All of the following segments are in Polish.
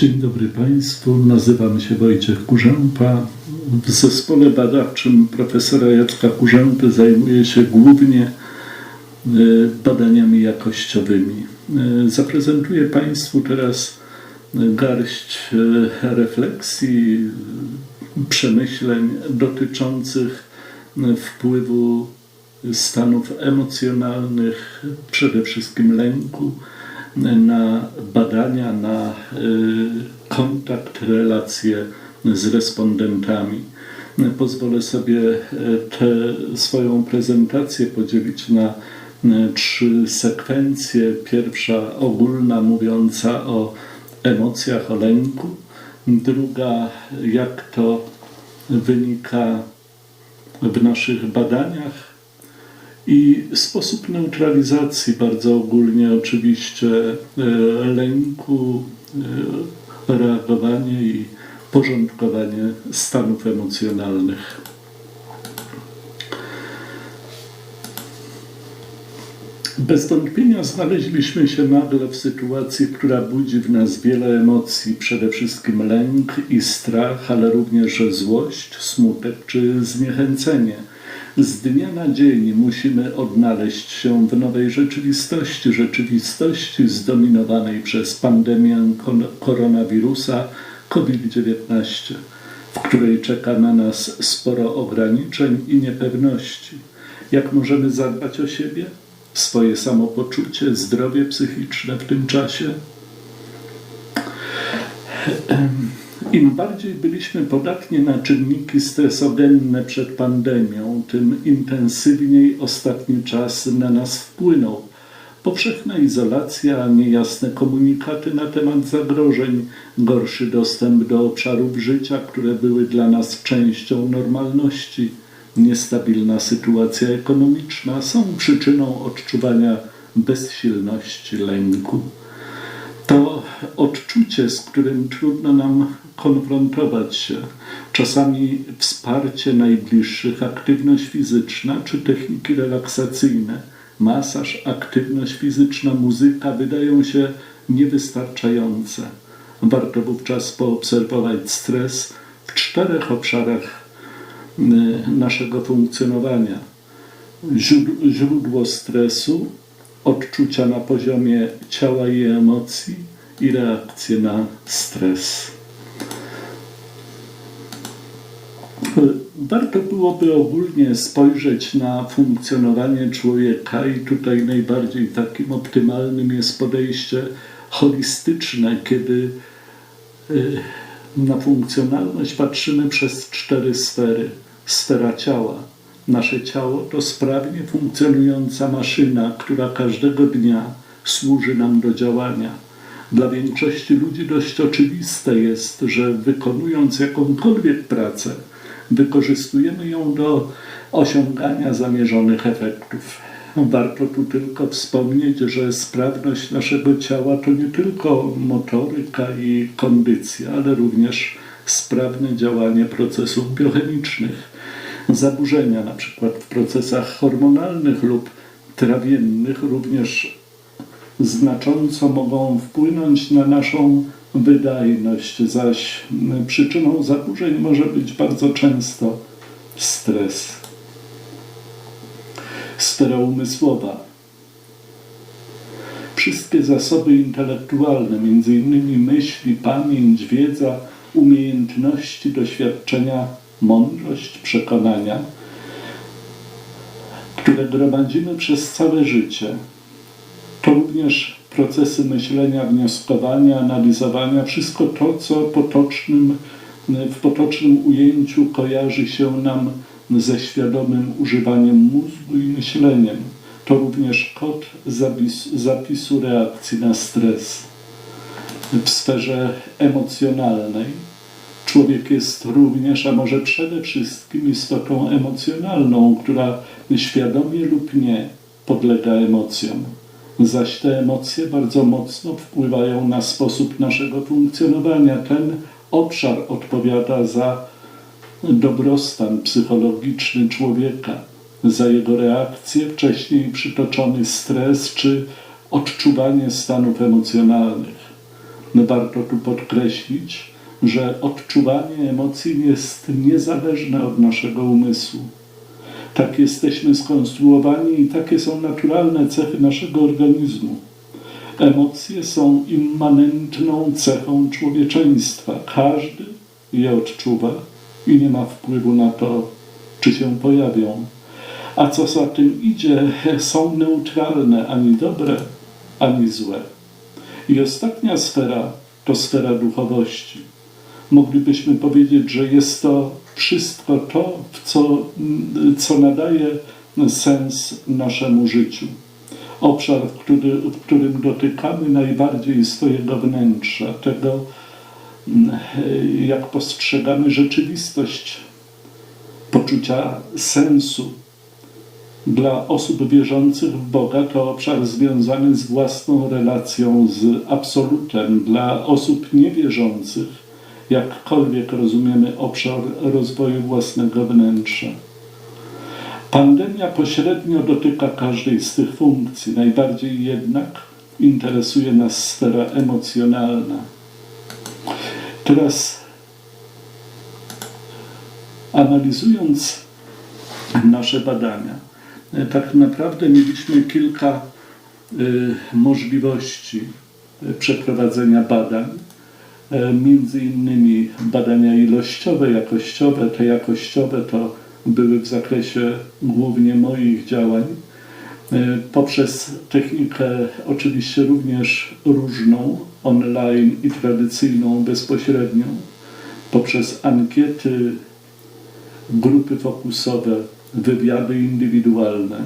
Dzień dobry Państwu, nazywam się Wojciech Kurzępa. W zespole badawczym profesora Jacka Kurzępy zajmuję się głównie e, badaniami jakościowymi. E, Zaprezentuję Państwu teraz garść e, refleksji, przemyśleń dotyczących wpływu stanów emocjonalnych, przede wszystkim lęku, na badania, na y, kontakt, relacje z respondentami. Pozwolę sobie y, tę swoją prezentację podzielić na y, trzy sekwencje. Pierwsza ogólna, mówiąca o emocjach, o lęku. Druga, jak to wynika w naszych badaniach i sposób neutralizacji, bardzo ogólnie oczywiście, e, lęku, e, reagowanie i porządkowanie stanów emocjonalnych. Bez wątpienia znaleźliśmy się nagle w sytuacji, która budzi w nas wiele emocji, przede wszystkim lęk i strach, ale również złość, smutek czy zniechęcenie z dnia na dzień musimy odnaleźć się w nowej rzeczywistości, rzeczywistości zdominowanej przez pandemię koronawirusa COVID-19, w której czeka na nas sporo ograniczeń i niepewności. Jak możemy zadbać o siebie, swoje samopoczucie, zdrowie psychiczne w tym czasie? Im bardziej byliśmy podatni na czynniki stresogenne przed pandemią, tym intensywniej ostatni czas na nas wpłynął. Powszechna izolacja, niejasne komunikaty na temat zagrożeń, gorszy dostęp do obszarów życia, które były dla nas częścią normalności, niestabilna sytuacja ekonomiczna są przyczyną odczuwania bezsilności, lęku. To odczucie, z którym trudno nam konfrontować się. Czasami wsparcie najbliższych, aktywność fizyczna czy techniki relaksacyjne, masaż, aktywność fizyczna, muzyka wydają się niewystarczające. Warto wówczas poobserwować stres w czterech obszarach y, naszego funkcjonowania. Źródło stresu, odczucia na poziomie ciała i emocji i reakcje na stres. Warto byłoby ogólnie spojrzeć na funkcjonowanie człowieka, i tutaj najbardziej takim optymalnym jest podejście holistyczne, kiedy y, na funkcjonalność patrzymy przez cztery sfery. Sfera ciała. Nasze ciało to sprawnie funkcjonująca maszyna, która każdego dnia służy nam do działania. Dla większości ludzi dość oczywiste jest, że wykonując jakąkolwiek pracę, wykorzystujemy ją do osiągania zamierzonych efektów. Warto tu tylko wspomnieć, że sprawność naszego ciała to nie tylko motoryka i kondycja, ale również sprawne działanie procesów biochemicznych. Zaburzenia, na przykład w procesach hormonalnych lub trawiennych, również znacząco mogą wpłynąć na naszą wydajność, zaś przyczyną zaburzeń może być bardzo często stres. Sfera umysłowa. Wszystkie zasoby intelektualne, m.in. myśli, pamięć, wiedza, umiejętności, doświadczenia, mądrość, przekonania, które gromadzimy przez całe życie, to również procesy myślenia, wnioskowania, analizowania, wszystko to, co potocznym, w potocznym ujęciu kojarzy się nam ze świadomym używaniem mózgu i myśleniem. To również kod zapis, zapisu reakcji na stres. W sferze emocjonalnej człowiek jest również, a może przede wszystkim istotą emocjonalną, która świadomie lub nie podlega emocjom zaś te emocje bardzo mocno wpływają na sposób naszego funkcjonowania. Ten obszar odpowiada za dobrostan psychologiczny człowieka, za jego reakcję, wcześniej przytoczony stres czy odczuwanie stanów emocjonalnych. No warto tu podkreślić, że odczuwanie emocji jest niezależne od naszego umysłu. Tak jesteśmy skonstruowani i takie są naturalne cechy naszego organizmu. Emocje są immanentną cechą człowieczeństwa. Każdy je odczuwa i nie ma wpływu na to, czy się pojawią. A co za tym idzie, są neutralne, ani dobre, ani złe. I ostatnia sfera to sfera duchowości. Moglibyśmy powiedzieć, że jest to wszystko to, co, co nadaje sens naszemu życiu. Obszar, który, w którym dotykamy najbardziej swojego wnętrza, tego, jak postrzegamy rzeczywistość, poczucia sensu. Dla osób wierzących w Boga to obszar związany z własną relacją z Absolutem. Dla osób niewierzących, jakkolwiek rozumiemy obszar rozwoju własnego wnętrza. Pandemia pośrednio dotyka każdej z tych funkcji, najbardziej jednak interesuje nas sfera emocjonalna. Teraz analizując nasze badania, tak naprawdę mieliśmy kilka y, możliwości przeprowadzenia badań, y, między innymi badania ilościowe, jakościowe. Te jakościowe to były w zakresie głównie moich działań. Y, poprzez technikę oczywiście również różną, online i tradycyjną, bezpośrednią, poprzez ankiety, grupy fokusowe, wywiady indywidualne.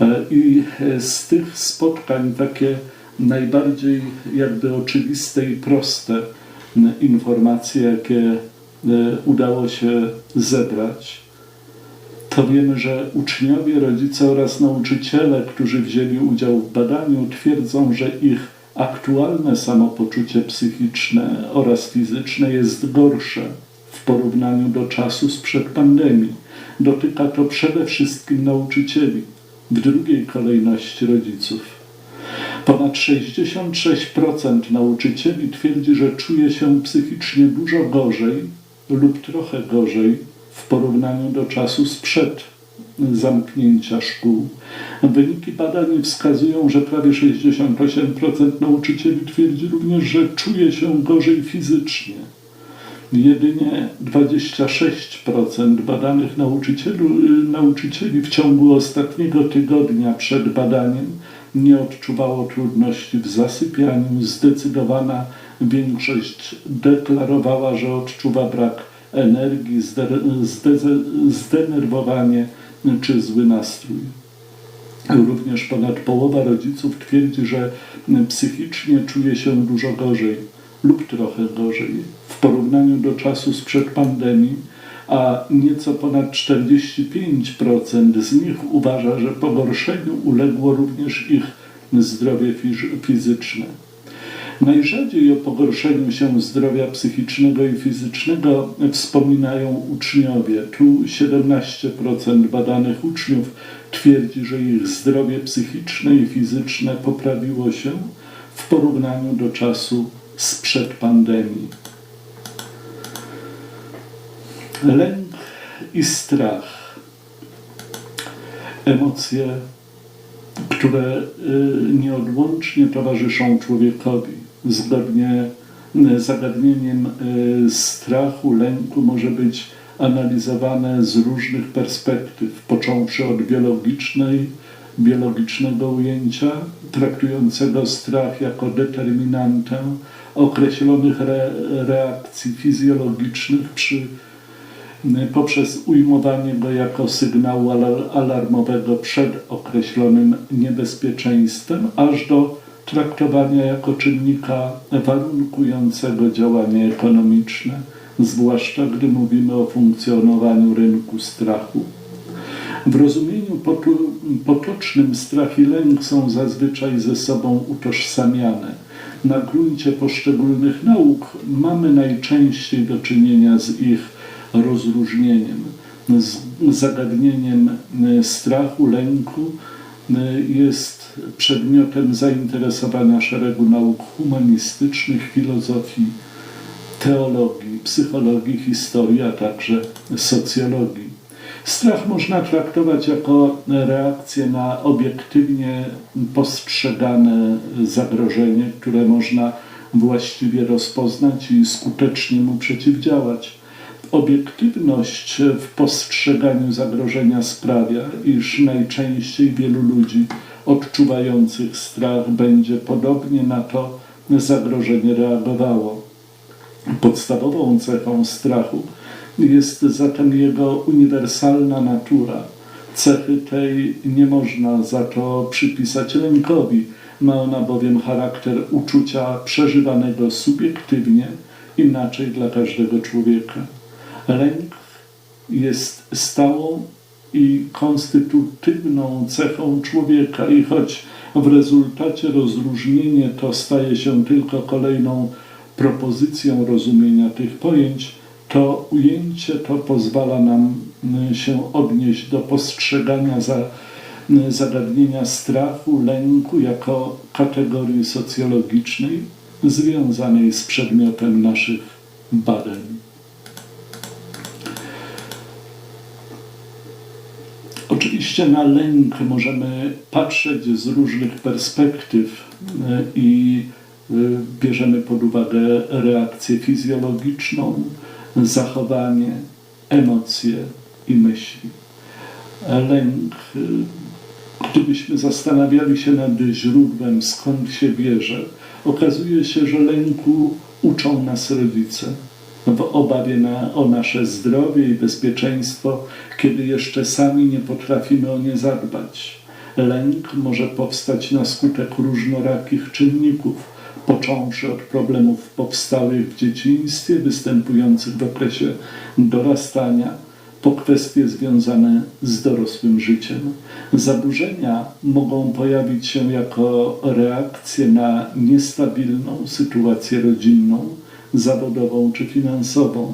E, I z tych spotkań takie najbardziej jakby oczywiste i proste informacje, jakie e, udało się zebrać, to wiemy, że uczniowie, rodzice oraz nauczyciele, którzy wzięli udział w badaniu, twierdzą, że ich aktualne samopoczucie psychiczne oraz fizyczne jest gorsze w porównaniu do czasu sprzed pandemii. Dotyka to przede wszystkim nauczycieli, w drugiej kolejności rodziców. Ponad 66% nauczycieli twierdzi, że czuje się psychicznie dużo gorzej lub trochę gorzej w porównaniu do czasu sprzed zamknięcia szkół. Wyniki badań wskazują, że prawie 68% nauczycieli twierdzi również, że czuje się gorzej fizycznie. Jedynie 26% badanych nauczycieli w ciągu ostatniego tygodnia przed badaniem nie odczuwało trudności w zasypianiu. Zdecydowana większość deklarowała, że odczuwa brak energii, zdenerwowanie czy zły nastrój. Również ponad połowa rodziców twierdzi, że psychicznie czuje się dużo gorzej lub trochę gorzej w porównaniu do czasu sprzed pandemii, a nieco ponad 45% z nich uważa, że pogorszeniu uległo również ich zdrowie fizyczne. Najrzadziej o pogorszeniu się zdrowia psychicznego i fizycznego wspominają uczniowie. Tu 17% badanych uczniów twierdzi, że ich zdrowie psychiczne i fizyczne poprawiło się w porównaniu do czasu sprzed pandemii. Lęk i strach. Emocje, które y, nieodłącznie towarzyszą człowiekowi. Zgodnie y, zagadnieniem y, strachu, lęku może być analizowane z różnych perspektyw, począwszy od biologicznej, biologicznego ujęcia, traktującego strach jako determinantę określonych re, reakcji fizjologicznych przy, poprzez ujmowanie go jako sygnału alarmowego przed określonym niebezpieczeństwem, aż do traktowania jako czynnika warunkującego działanie ekonomiczne, zwłaszcza gdy mówimy o funkcjonowaniu rynku strachu. W rozumieniu potocznym strach i lęk są zazwyczaj ze sobą utożsamiane. Na gruncie poszczególnych nauk mamy najczęściej do czynienia z ich rozróżnieniem, zagadnieniem strachu, lęku jest przedmiotem zainteresowania szeregu nauk humanistycznych, filozofii, teologii, psychologii, historii, a także socjologii. Strach można traktować jako reakcję na obiektywnie postrzegane zagrożenie, które można właściwie rozpoznać i skutecznie mu przeciwdziałać. Obiektywność w postrzeganiu zagrożenia sprawia, iż najczęściej wielu ludzi odczuwających strach będzie podobnie na to zagrożenie reagowało. Podstawową cechą strachu jest zatem jego uniwersalna natura. Cechy tej nie można za to przypisać lękowi. Ma ona bowiem charakter uczucia przeżywanego subiektywnie, inaczej dla każdego człowieka. Lęk jest stałą i konstytutywną cechą człowieka i choć w rezultacie rozróżnienie to staje się tylko kolejną propozycją rozumienia tych pojęć, to ujęcie to pozwala nam y, się odnieść do postrzegania za, y, zagadnienia strachu, lęku jako kategorii socjologicznej związanej z przedmiotem naszych badań. Oczywiście na lęk możemy patrzeć z różnych perspektyw y, i bierzemy pod uwagę reakcję fizjologiczną, zachowanie, emocje i myśli. Lęk, gdybyśmy zastanawiali się nad źródłem, skąd się bierze, okazuje się, że lęku uczą nas rodzice w obawie na, o nasze zdrowie i bezpieczeństwo, kiedy jeszcze sami nie potrafimy o nie zadbać. Lęk może powstać na skutek różnorakich czynników, począwszy od problemów powstałych w dzieciństwie, występujących w okresie dorastania, po kwestie związane z dorosłym życiem. Zaburzenia mogą pojawić się jako reakcje na niestabilną sytuację rodzinną, zawodową czy finansową.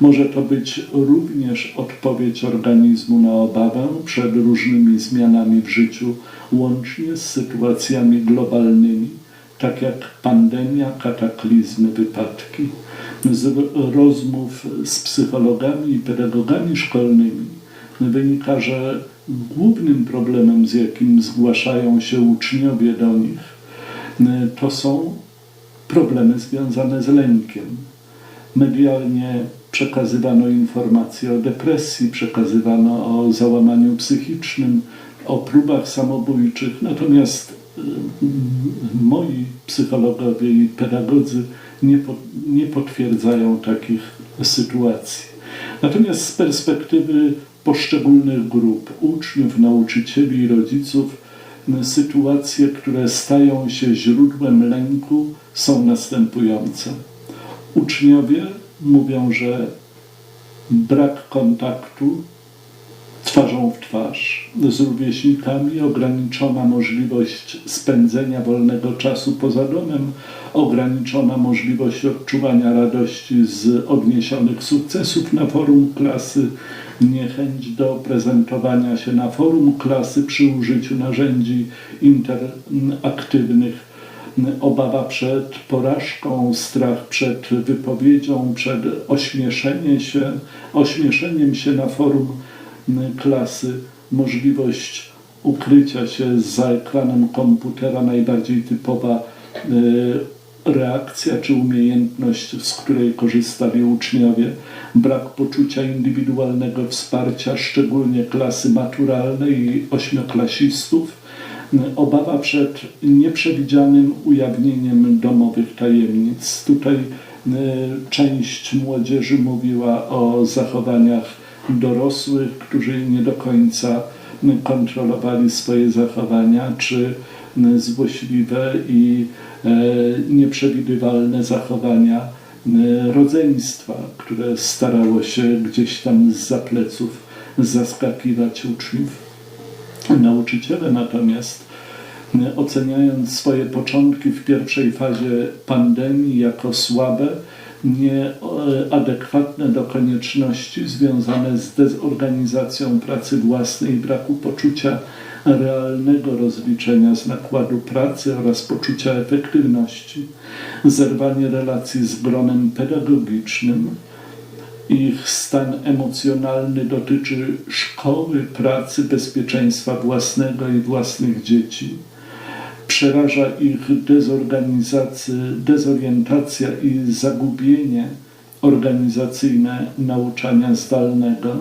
Może to być również odpowiedź organizmu na obawę przed różnymi zmianami w życiu, łącznie z sytuacjami globalnymi tak jak pandemia, kataklizmy, wypadki. Z rozmów z psychologami i pedagogami szkolnymi wynika, że głównym problemem, z jakim zgłaszają się uczniowie do nich, to są problemy związane z lękiem. Medialnie przekazywano informacje o depresji, przekazywano o załamaniu psychicznym, o próbach samobójczych, natomiast moi psychologowie i pedagodzy nie, po, nie potwierdzają takich sytuacji. Natomiast z perspektywy poszczególnych grup, uczniów, nauczycieli i rodziców, sytuacje, które stają się źródłem lęku, są następujące. Uczniowie mówią, że brak kontaktu twarzą w twarz. Z rówieśnikami ograniczona możliwość spędzenia wolnego czasu poza domem, ograniczona możliwość odczuwania radości z odniesionych sukcesów na forum klasy, niechęć do prezentowania się na forum klasy przy użyciu narzędzi interaktywnych, obawa przed porażką, strach przed wypowiedzią, przed ośmieszeniem się, ośmieszeniem się na forum klasy możliwość ukrycia się za ekranem komputera, najbardziej typowa e, reakcja czy umiejętność, z której korzystali uczniowie, brak poczucia indywidualnego wsparcia, szczególnie klasy maturalnej i ośmioklasistów, obawa przed nieprzewidzianym ujawnieniem domowych tajemnic. Tutaj e, część młodzieży mówiła o zachowaniach dorosłych, którzy nie do końca kontrolowali swoje zachowania, czy złośliwe i e, nieprzewidywalne zachowania rodzeństwa, które starało się gdzieś tam z pleców zaskakiwać uczniów. Nauczyciele natomiast oceniając swoje początki w pierwszej fazie pandemii jako słabe, nieadekwatne do konieczności związane z dezorganizacją pracy własnej i braku poczucia realnego rozliczenia z nakładu pracy oraz poczucia efektywności, zerwanie relacji z gronem pedagogicznym. Ich stan emocjonalny dotyczy szkoły, pracy, bezpieczeństwa własnego i własnych dzieci. Przeraża ich dezorientacja i zagubienie organizacyjne nauczania zdalnego,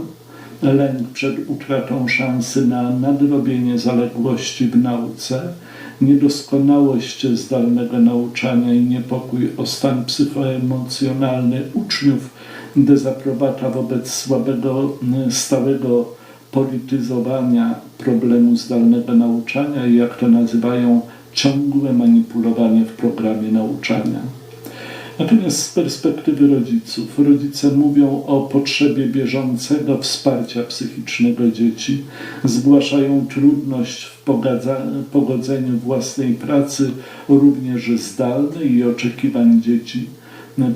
lęk przed utratą szansy na nadrobienie zaległości w nauce, niedoskonałość zdalnego nauczania i niepokój o stan psychoemocjonalny uczniów, dezaprobata wobec słabego, stałego polityzowania problemu zdalnego nauczania i jak to nazywają, ciągłe manipulowanie w programie nauczania. Natomiast z perspektywy rodziców, rodzice mówią o potrzebie bieżącego wsparcia psychicznego dzieci, zgłaszają trudność w pogodzeniu własnej pracy, również zdalnej i oczekiwań dzieci,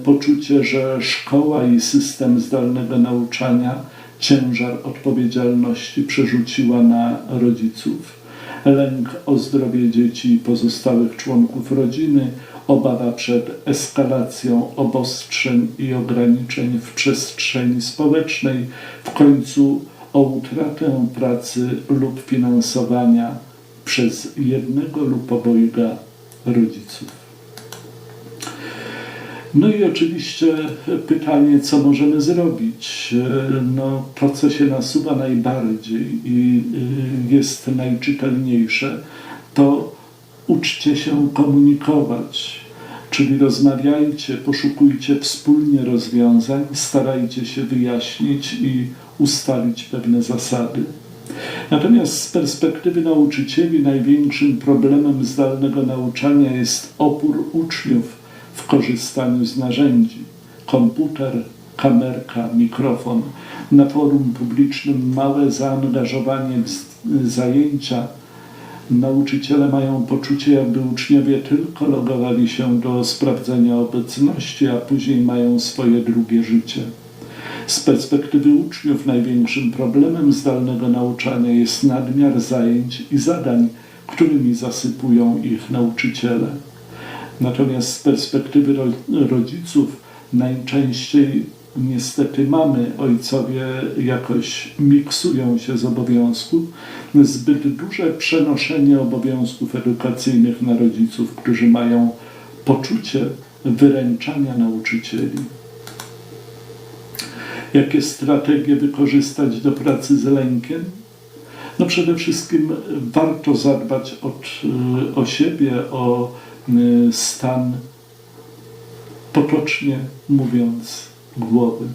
poczucie, że szkoła i system zdalnego nauczania ciężar odpowiedzialności przerzuciła na rodziców, lęk o zdrowie dzieci i pozostałych członków rodziny, obawa przed eskalacją obostrzeń i ograniczeń w przestrzeni społecznej, w końcu o utratę pracy lub finansowania przez jednego lub obojga rodziców. No i oczywiście pytanie, co możemy zrobić. No, to, co się nasuwa najbardziej i y, jest najczytelniejsze, to uczcie się komunikować. Czyli rozmawiajcie, poszukujcie wspólnie rozwiązań, starajcie się wyjaśnić i ustalić pewne zasady. Natomiast z perspektywy nauczycieli największym problemem zdalnego nauczania jest opór uczniów w korzystaniu z narzędzi. Komputer, kamerka, mikrofon. Na forum publicznym małe zaangażowanie w zajęcia. Nauczyciele mają poczucie, jakby uczniowie tylko logowali się do sprawdzenia obecności, a później mają swoje drugie życie. Z perspektywy uczniów największym problemem zdalnego nauczania jest nadmiar zajęć i zadań, którymi zasypują ich nauczyciele. Natomiast z perspektywy rodziców najczęściej niestety mamy, ojcowie jakoś miksują się z obowiązków, zbyt duże przenoszenie obowiązków edukacyjnych na rodziców, którzy mają poczucie wyręczania nauczycieli. Jakie strategie wykorzystać do pracy z lękiem? No przede wszystkim warto zadbać od, o siebie, o Y, stan, potocznie mówiąc, głowy.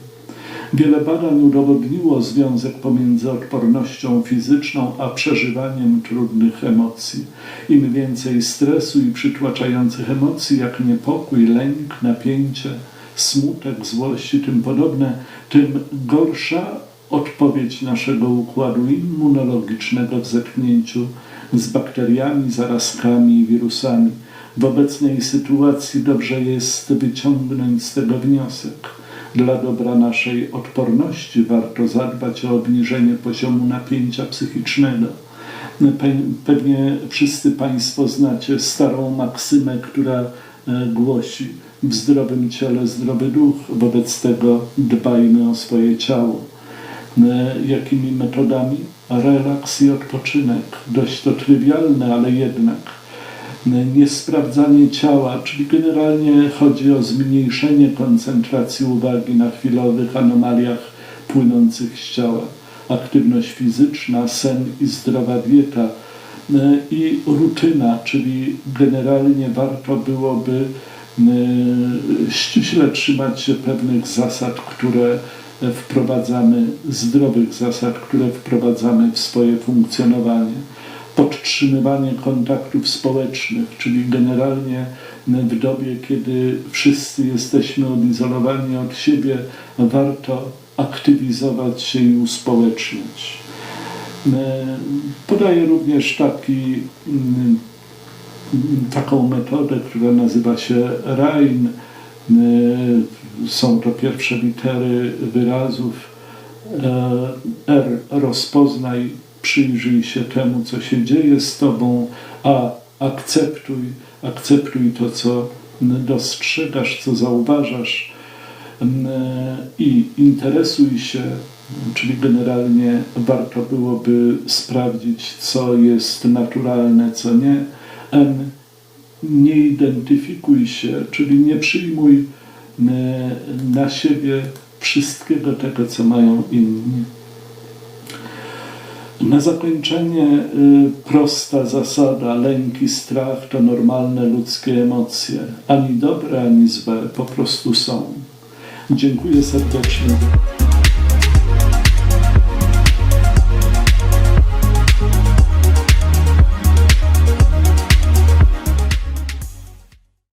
Wiele badań udowodniło związek pomiędzy odpornością fizyczną a przeżywaniem trudnych emocji. Im więcej stresu i przytłaczających emocji, jak niepokój, lęk, napięcie, smutek, złość i tym podobne, tym gorsza odpowiedź naszego układu immunologicznego w zetknięciu z bakteriami, zarazkami i wirusami w obecnej sytuacji dobrze jest wyciągnąć z tego wniosek. Dla dobra naszej odporności warto zadbać o obniżenie poziomu napięcia psychicznego. Pewnie wszyscy Państwo znacie starą maksymę, która e, głosi w zdrowym ciele zdrowy duch, wobec tego dbajmy o swoje ciało. E, jakimi metodami? Relaks i odpoczynek. Dość to trywialne, ale jednak niesprawdzanie ciała, czyli generalnie chodzi o zmniejszenie koncentracji uwagi na chwilowych anomaliach płynących z ciała. Aktywność fizyczna, sen i zdrowa dieta e, i rutyna, czyli generalnie warto byłoby e, ściśle trzymać się pewnych zasad, które wprowadzamy, zdrowych zasad, które wprowadzamy w swoje funkcjonowanie podtrzymywanie kontaktów społecznych, czyli generalnie w dobie, kiedy wszyscy jesteśmy odizolowani od siebie, warto aktywizować się i uspołeczniać. Podaję również taki, mm, taką metodę, która nazywa się RAIN. Są to pierwsze litery wyrazów. E, R rozpoznaj przyjrzyj się temu, co się dzieje z tobą, a akceptuj, akceptuj to, co dostrzegasz, co zauważasz mm, i interesuj się, czyli generalnie warto byłoby sprawdzić, co jest naturalne, co nie. N. Nie identyfikuj się, czyli nie przyjmuj m, na siebie wszystkiego tego, co mają inni. Na zakończenie y, prosta zasada, lęk i strach to normalne ludzkie emocje. Ani dobre, ani złe, po prostu są. Dziękuję serdecznie.